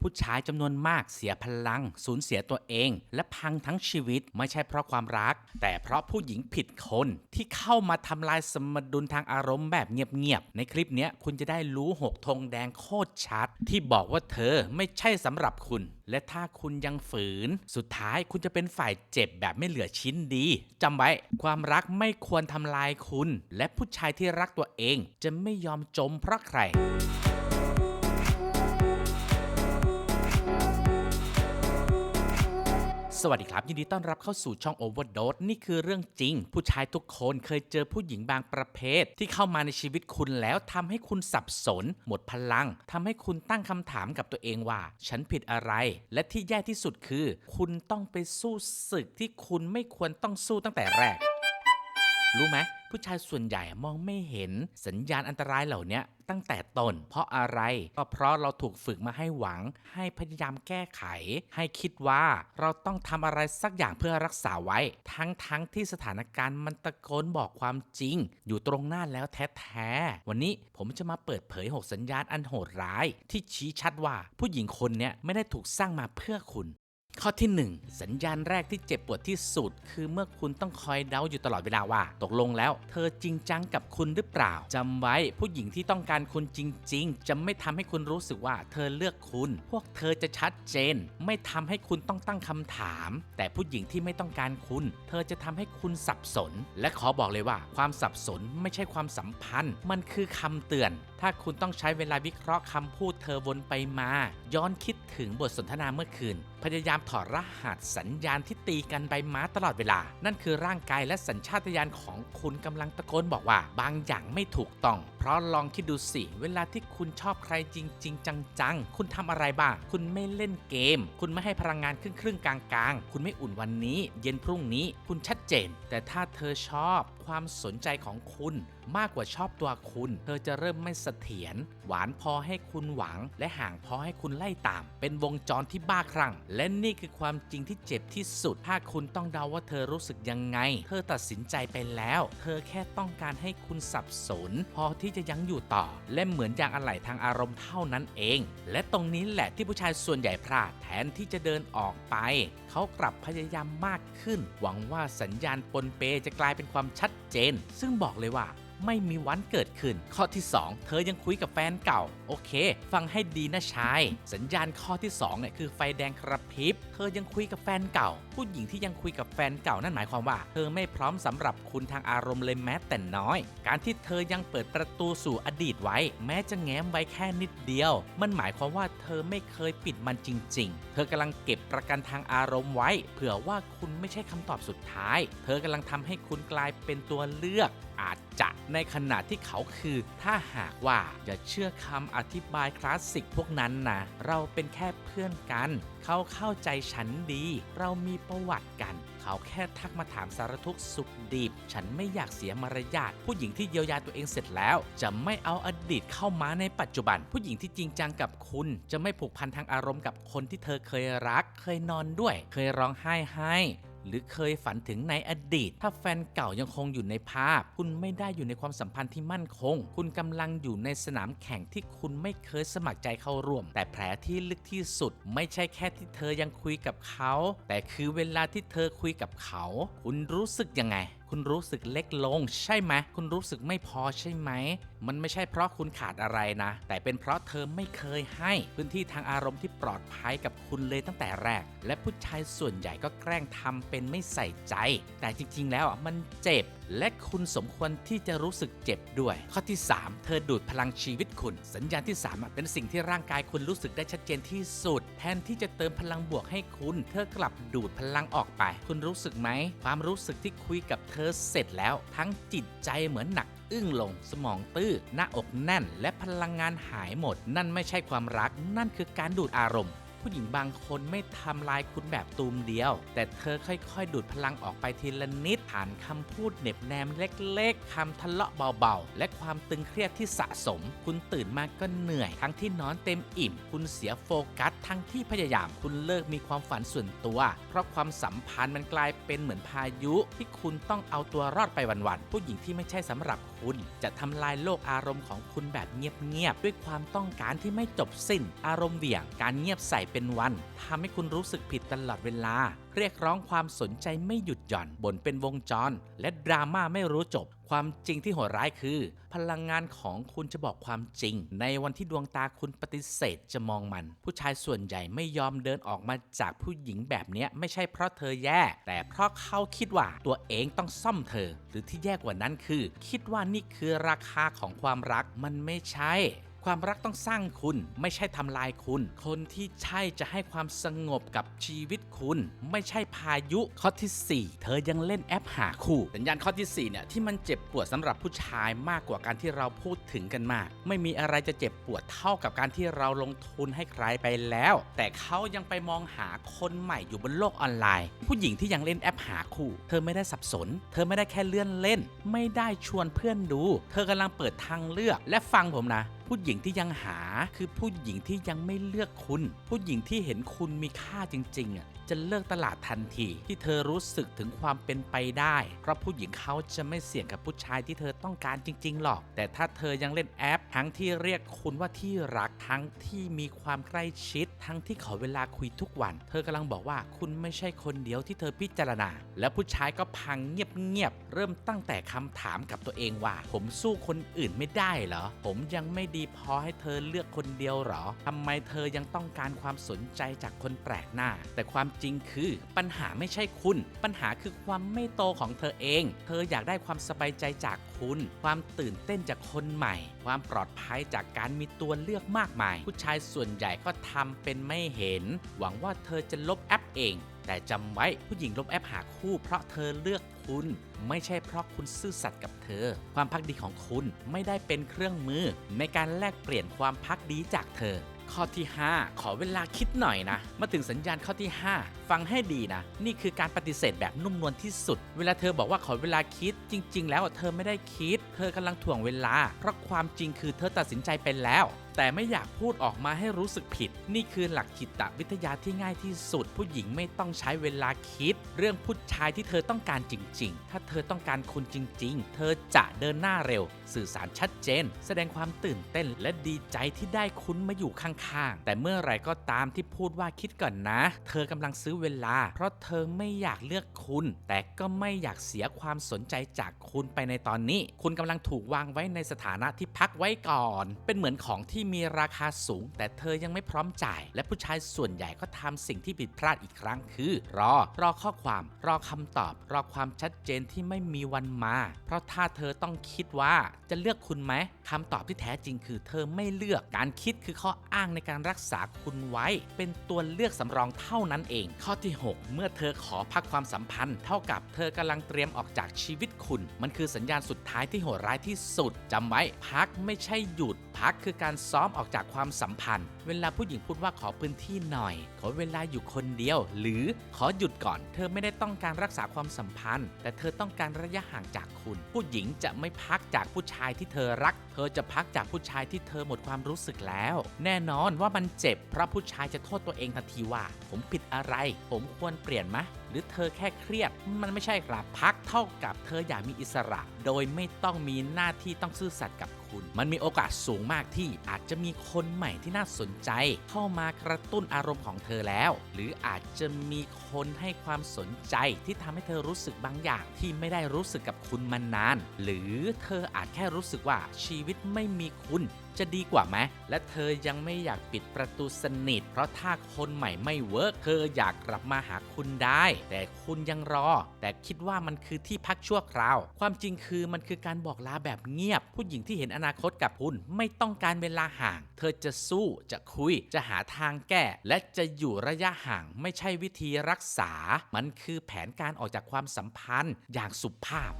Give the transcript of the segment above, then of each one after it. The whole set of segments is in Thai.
ผู้ชายจำนวนมากเสียพลัง สูญเสียตัวเอง และพังทั้งชีวิตไม่ใช่เพราะความรัก แต่เพราะผู้หญิงผิดคนที่เข้ามาทำลายสมดุลทางอารมณ์แบบเงียบๆ ในคลิปนี้คุณจะได้รู้หกธงแดงโคตรชัด ที่บอกว่าเธอไม่ใช่สำหรับคุณ และถ้าคุณยังฝืน สุดท้ายคุณจะเป็นฝ่ายเจ็บแบบไม่เหลือชิ้นดีจำไว้ความรักไม่ควรทำลายคุณ และผู้ชายที่รักตัวเองจะไม่ยอมจมเพราะใคร สวัสดีครับ ยินดีต้อนรับเข้าสู่ช่อง Overdose นี่คือเรื่องจริง ผู้ชายทุกคนเคยเจอผู้หญิงบางประเภท ที่เข้ามาในชีวิตคุณแล้วทำให้คุณสับสน หมดพลังทำให้คุณตั้งคำถามกับตัวเองว่า ฉันผิดอะไร และที่แย่ที่สุดคือ คุณต้องไปสู้ศึกที่คุณไม่ควรต้องสู้ตั้งแต่แรก รู้ไหมผู้ชายส่วนใหญ่มองไม่เห็นสัญญาณอันตรายเหล่านี้ตั้งแต่ต้น เพราะอะไรก็เพราะเราถูกฝึกมาให้หวัง ให้พยายามแก้ไข ให้คิดว่าเราต้องทำอะไรสักอย่างเพื่อรักษาไว้ ทั้งทั้งที่สถานการณ์มันตะโกนบอกความจริง อยู่ตรงหน้าแล้วแท้ๆวันนี้ผมจะมาเปิดเผย 6 สัญญาณอันโหดร้าย ที่ชี้ชัดว่าผู้หญิงคนนี้ไม่ได้ถูกสร้างมาเพื่อคุณ ข้อที่ 1 สัญญาณแรกที่เจ็บปวดที่สุด คือเมื่อคุณต้องคอยเดาอยู่ตลอดเวลาว่า ตกลงแล้ว เธอจริงจังกับคุณหรือเปล่าจำไว้ผู้หญิงที่ต้องการคุณจริง ๆ จะไม่ทำให้คุณรู้สึกว่า เธอเลือกคุณ พวกเธอจะชัดเจน ไม่ทำให้คุณต้องตั้งคำถาม แต่ผู้หญิงที่ไม่ต้องการคุณ เธอจะทำให้คุณสับสน และขอบอกเลยว่า ความสับสนไม่ใช่ความสัมพันธ์ มันคือคำเตือน ถ้าคุณต้องใช้เวลาวิเคราะห์คำพูดเธอวนไปมา ย้อนคิด ถึงบทสนทนาเมื่อคืน พยายามถอดรหัสสัญญาณที่ตีกันใบม้าตลอดเวลา นั่นคือร่างกายและสัญชาตญาณของคุณกำลังตะโกนบอกว่า บางอย่างไม่ถูกต้อง เพราะลองคิดดูสิ เวลาที่คุณชอบใครจริง ๆ จังๆ คุณทำอะไรบ้าง คุณไม่เล่นเกม คุณไม่ให้พลังงานครึ่งครึ่งๆกลางๆคุณไม่อุ่นวันนี้ เย็นพรุ่งนี้ คุณชัดเจน แต่ถ้าเธอชอบความสนใจของคุณมากกว่าชอบตัวคุณ เธอจะเริ่มไม่เสถียรหวานพอให้คุณหวัง และห่างพอให้คุณไล่ตาม เป็นวงจรที่บ้าคลั่ง และนี่คือความจริงที่เจ็บที่สุดถ้าคุณต้องเดาว่าเธอรู้สึกยังไง เธอตัดสินใจไปแล้ว เธอแค่ต้องการให้คุณสับสน พอที่จะยังอยู่ต่อ และเหมือนอย่างอะไหล่ทางอารมณ์เท่านั้นเอง และตรงนี้แหละที่ผู้ชายส่วนใหญ่พลาดแทนที่จะเดินออกไป เขากลับพยายามมากขึ้น หวังว่าสัญญาณปนเปจะกลายเป็นความชัดเจน ซึ่งบอกเลยว่า ไม่มีวันเกิดขึ้น ข้อที่ 2 เธอยังคุยกับแฟนเก่า โอเค ฟังให้ดีนะชาย สัญญาณข้อที่2เนี่ยคือไฟแดงกระพริบ เธอยังคุยกับแฟนเก่า ผู้หญิงที่ยังคุยกับแฟนเก่านั่นหมายความว่า เธอไม่พร้อมสำหรับคุณทางอารมณ์เลยแม้แต่น้อย การที่เธอยังเปิดประตูสู่อดีตไว้ แม้จะแง้มไว้แค่นิดเดียว มันหมายความว่าเธอไม่เคยปิดมันจริง ๆ เธอกำลังเก็บประกันทางอารมณ์ไว้ เผื่อว่าคุณไม่ใช่คำตอบสุดท้าย เธอกำลังทำให้คุณกลายเป็นตัวเลือก อาจจะในขณะที่เขาคือ ถ้าหากว่าอย่าเชื่อคำอธิบายคลาสสิกพวกนั้นนะเราเป็นแค่เพื่อนกัน เขาเข้าใจฉันดี เรามีประวัติกัน เขาแค่ทักมาถามสารทุกสุขดิบฉันไม่อยากเสียมารยาทผู้หญิงที่เยียวยาตัวเองเสร็จแล้ว จะไม่เอาอดีตเข้ามาในปัจจุบัน ผู้หญิงที่จริงจังกับคุณ จะไม่ผูกพันทางอารมณ์กับคนที่เธอเคยรัก เคยนอนด้วย เคยร้องไห้ให้ หรือเคยฝันถึงในอดีต ถ้าแฟนเก่ายังคงอยู่ในภาพ คุณไม่ได้อยู่ในความสัมพันธ์ที่มั่นคง คุณกำลังอยู่ในสนามแข่งที่คุณไม่เคยสมัครใจเข้าร่วม แต่แผลที่ลึกที่สุด ไม่ใช่แค่ที่เธอยังคุยกับเขา แต่คือเวลาที่เธอคุยกับเขา คุณรู้สึกยังไง คุณรู้สึกเล็กลง ใช่ไหมคุณรู้สึกไม่พอใช่ไหม มันไม่ใช่เพราะคุณขาดอะไรนะ แต่เป็นเพราะเธอไม่เคยให้พื้นที่ทางอารมณ์ที่ปลอดภัยกับคุณเลยตั้งแต่แรก และผู้ชายส่วนใหญ่ก็แกล้งทำเป็นไม่ใส่ใจ แต่จริง ๆ แล้วมันเจ็บ และคุณสมควรที่จะรู้สึกเจ็บด้วย ข้อที่ 3 เธอดูดพลังชีวิตคุณ สัญญาณที่ 3 เป็นสิ่งที่ร่างกายคุณรู้สึกได้ชัดเจนที่สุด แทนที่จะเติมพลังบวกให้คุณ เธอกลับดูดพลังออกไป คุณรู้สึกไหม ความรู้สึกที่คุยกับเธอเสร็จแล้ว ทั้งจิตใจเหมือนหนักอึ้งลง สมองตื้อ หน้าอกแน่น และพลังงานหายหมด นั่นไม่ใช่ความรัก นั่นคือการดูดอารมณ์ ผู้หญิงบางคนไม่ทำลายคุณแบบตูมเดียว แต่เธอค่อยๆ ดูดพลังออกไปทีละนิดผ่านคำพูดเหน็บแนมเล็กๆคำทะเลาะเบาๆ และความตึงเครียดที่สะสม คุณตื่นมาก็เหนื่อย ทั้งที่นอนเต็มอิ่ม คุณเสียโฟกัส ทั้งที่พยายามคุณเลิกมีความฝันส่วนตัว เพราะความสัมพันธ์มันกลายเป็นเหมือนพายุที่คุณต้องเอาตัวรอดไปวันๆผู้หญิงที่ไม่ใช่สำหรับคุณ จะทำลายโลกอารมณ์ของคุณแบบเงียบๆด้วยความต้องการที่ไม่จบสิ้น อารมณ์เหวี่ยงการเงียบใส่เป็นวันทำให้คุณรู้สึกผิดตลอดเวลา เรียกร้องความสนใจไม่หยุดหย่อนบ่นเป็นวงจร และดราม่าไม่รู้จบ ความจริงที่โหดร้ายคือ พลังงานของคุณจะบอกความจริง ในวันที่ดวงตาคุณปฏิเสธจะมองมัน ผู้ชายส่วนใหญ่ไม่ยอมเดินออกมาจากผู้หญิงแบบนี้ไม่ใช่เพราะเธอแย่ แต่เพราะเขาคิดว่าตัวเองต้องซ่อมเธอ หรือที่แย่กว่านั้นคือ คิดว่านี่คือราคาของความรักมันไม่ใช่ ความรักต้องสร้างคุณไม่ใช่ทำลายคุณ คนที่ใช่จะให้ความสงบกับชีวิตคุณ ไม่ใช่พายุข้อทีสี่4 เธอยังเล่นแอปหาคู่สัญญาณข้อที่4เนี่ยที่มันเจ็บปวดสำหรับผู้ชายมากกว่าการที่เราพูดถึงกันมาก ไม่มีอะไรจะเจ็บปวดเท่ากับการที่เราลงทุนให้ใครไปแล้ว แต่เขายังไปมองหาคนใหม่อยู่บนโลกออนไลน์ ผู้หญิงที่ยังเล่นแอปหาคู่ เธอไม่ได้สับสน เธอไม่ได้แค่เลื่อนเล่น ไม่ได้ชวนเพื่อนดู เธอกำลังเปิดทางเลือกและฟังผมนะ ผู้หญิงที่ยังหาคือผู้หญิงที่ยังไม่เลือกคุณ ผู้หญิงที่เห็นคุณมีค่าจริงๆอะจะเลิกตลาดทันที ที่เธอรู้สึกถึงความเป็นไปได้ เพราะผู้หญิงเขาจะไม่เสี่ยงกับผู้ชายที่เธอต้องการจริง ๆ หรอก แต่ถ้าเธอยังเล่นแอป ทั้งที่เรียกคุณว่าที่รักทั้งที่มีความใกล้ชิด ทั้งที่ขอเวลาคุยทุกวัน เธอกำลังบอกว่าคุณไม่ใช่คนเดียวที่เธอพิจารณา และผู้ชายก็พังเงียบๆเริ่มตั้งแต่คำถามกับตัวเองว่า ผมสู้คนอื่นไม่ได้เหรอผมยังไม่ดีพอให้เธอเลือกคนเดียวหรอทำไมเธอยังต้องการความสนใจจากคนแปลกหน้า แต่ความจริงคือปัญหาไม่ใช่คุณ ปัญหาคือความไม่โตของเธอเอง เธออยากได้ความสบายใจจากคุณ ความตื่นเต้นจากคนใหม่ ความปลอดภัยจากการมีตัวเลือกมากมาย ผู้ชายส่วนใหญ่ก็ทำเป็นไม่เห็น หวังว่าเธอจะลบแอปเอง แต่จำไว้ผู้หญิงลบแอปหาคู่เพราะเธอเลือก คุณไม่ใช่เพราะคุณซื่อสัตย์กับเธอ ความพักดีของคุณไม่ได้เป็นเครื่องมือ ในการแลกเปลี่ยนความพักดีจากเธอ ข้อที่ 5 ขอเวลาคิดหน่อยนะ มาถึงสัญญาณข้อที่ 5 ฟังให้ดีนะ นี่คือการปฏิเสธแบบนุ่มนวลที่สุด เวลาเธอบอกว่าขอเวลาคิด จริง ๆ แล้วเธอไม่ได้คิด เธอกำลังถ่วงเวลา เพราะความจริงคือเธอตัดสินใจไปแล้วแต่ไม่อยากพูดออกมาให้รู้สึกผิด นี่คือหลักจิตวิทยาที่ง่ายที่สุด ผู้หญิงไม่ต้องใช้เวลาคิด เรื่องผู้ชายที่เธอต้องการจริง ๆ ถ้าเธอต้องการคุณจริง ๆ เธอจะเดินหน้าเร็ว สื่อสารชัดเจน แสดงความตื่นเต้นและดีใจที่ได้คุณมาอยู่ข้างๆ แต่เมื่อไรก็ตามที่พูดว่าคิดก่อนนะ เธอกำลังซื้อเวลา เพราะเธอไม่อยากเลือกคุณ แต่ก็ไม่อยากเสียความสนใจจากคุณไปในตอนนี้ คุณกำลังถูกวางไว้ในสถานะที่พักไว้ก่อน เป็นเหมือนของที่มีราคาสูง แต่เธอยังไม่พร้อมจ่าย และผู้ชายส่วนใหญ่ก็ทำสิ่งที่ผิดพลาดอีกครั้งคือ รอ รอข้อความ รอคำตอบ รอความชัดเจนที่ไม่มีวันมา เพราะถ้าเธอต้องคิดว่าจะเลือกคุณไหมคำตอบที่แท้จริงคือ เธอไม่เลือกการคิดคือข้ออ้างในการรักษาคุณไว้ เป็นตัวเลือกสำรองเท่านั้นเองข้อข้อที่ 6 เมื่อเธอขอพักความสัมพันธ์ เท่ากับเธอกำลังเตรียมออกจากชีวิตคุณ มันคือสัญญาณสุดท้ายที่โหดร้ายที่สุดจำไว้พักไม่ใช่หยุด พักคือการซ้อมออกจากความสัมพันธ์ เวลาผู้หญิงพูดว่าขอพื้นที่หน่อย ขอเวลาอยู่คนเดียว หรือขอหยุดก่อน เธอไม่ได้ต้องการรักษาความสัมพันธ์ แต่เธอต้องการระยะห่างจากคุณ ผู้หญิงจะไม่พักจากผู้ชายที่เธอรัก เธอจะพักจากผู้ชายที่เธอหมดความรู้สึกแล้ว แน่นอนว่ามันเจ็บเพราะผู้ชายจะโทษตัวเองทันทีว่า ผมผิดอะไรผมควรเปลี่ยนไหมหรือเธอแค่เครียด มันไม่ใช่ครับพักเท่ากับเธออยากมีอิสระ โดยไม่ต้องมีหน้าที่ต้องซื่อสัตย์กับ คุณ มันมีโอกาสสูงมากที่อาจจะมีคนใหม่ที่น่าสนใจ เข้ามากระตุ้นอารมณ์ของเธอแล้ว หรืออาจจะมีคนให้ความสนใจที่ทำให้เธอรู้สึกบางอย่างที่ไม่ได้รู้สึกกับคุณมานาน หรือเธออาจแค่รู้สึกว่าชีวิตไม่มีคุณจะดีกว่าไหม และเธอยังไม่อยากปิดประตูสนิท เพราะถ้าคนใหม่ไม่เวิร์ก เธออยากกลับมาหาคุณได้ แต่คุณยังรอ แต่คิดว่ามันคือที่พักชั่วคราว ความจริงคือมันคือการบอกลาแบบเงียบ ผู้หญิงที่เห็นอนาคตกับคุณไม่ต้องการเวลาห่าง เธอจะสู้จะคุยจะหาทางแก้ และจะอยู่ระยะห่างไม่ใช่วิธีรักษา มันคือแผนการออกจากความสัมพันธ์อย่างสุภาพ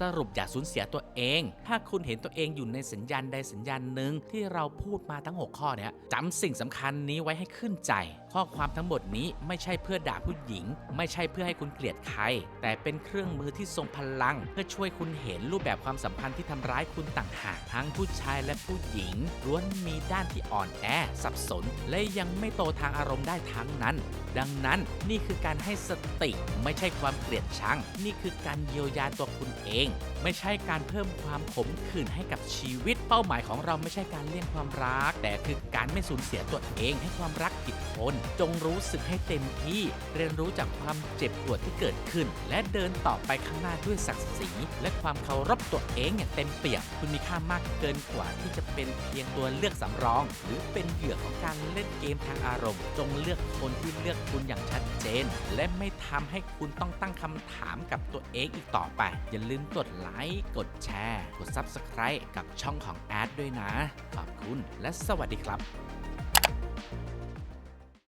สรุปอย่าสูญเสียตัวเอง ถ้าคุณเห็นตัวเองอยู่ในสัญญาณใดสัญญาณหนึ่งที่เราพูดมาทั้ง 6 ข้อเนี้ยจำสิ่งสำคัญนี้ไว้ให้ขึ้นใจ ข้อความทั้งหมดนี้ไม่ใช่เพื่อด่าผู้หญิง ไม่ใช่เพื่อให้คุณเกลียดใคร แต่เป็นเครื่องมือที่ทรงพลัง เพื่อช่วยคุณเห็นรูปแบบความสัมพันธ์ที่ทำร้ายคุณต่างหากทั้งผู้ชายและผู้หญิงล้วนมีด้านที่อ่อนแอ สับสน และยังไม่โตทางอารมณ์ได้ทั้งนั้น ดังนั้นนี่คือการให้สติไม่ใช่ความเกลียดชัง นี่คือการเยียวยาตัวคุณเอง ไม่ใช่การเพิ่มความขมขื่นให้กับชีวิต เป้าหมายของเราไม่ใช่การเลี่ยงความรัก แต่คือการไม่สูญเสียตัวเองให้ความรักผิดคน จงรู้สึกให้เต็มที่ เรียนรู้จากความเจ็บปวดที่เกิดขึ้น และเดินต่อไปข้างหน้าด้วยศักดิ์ศรีและความเคารพตัวเองอย่างเต็มเปี่ยมคุณมีค่ามากเกินกว่าที่จะเป็นเพียงตัวเลือกสำรอง หรือเป็นเหยื่อของการเล่นเกมทางอารมณ์ จงเลือกคนที่เลือกคุณอย่างชัดเจน และไม่ทำให้คุณต้องตั้งคำถามกับตัวเองอีกต่อไป อย่าลืมกดไลค์กดแชร์ กด Subscribe กับช่องของแอดด้วยนะ ขอบคุณและสวัสดีครับ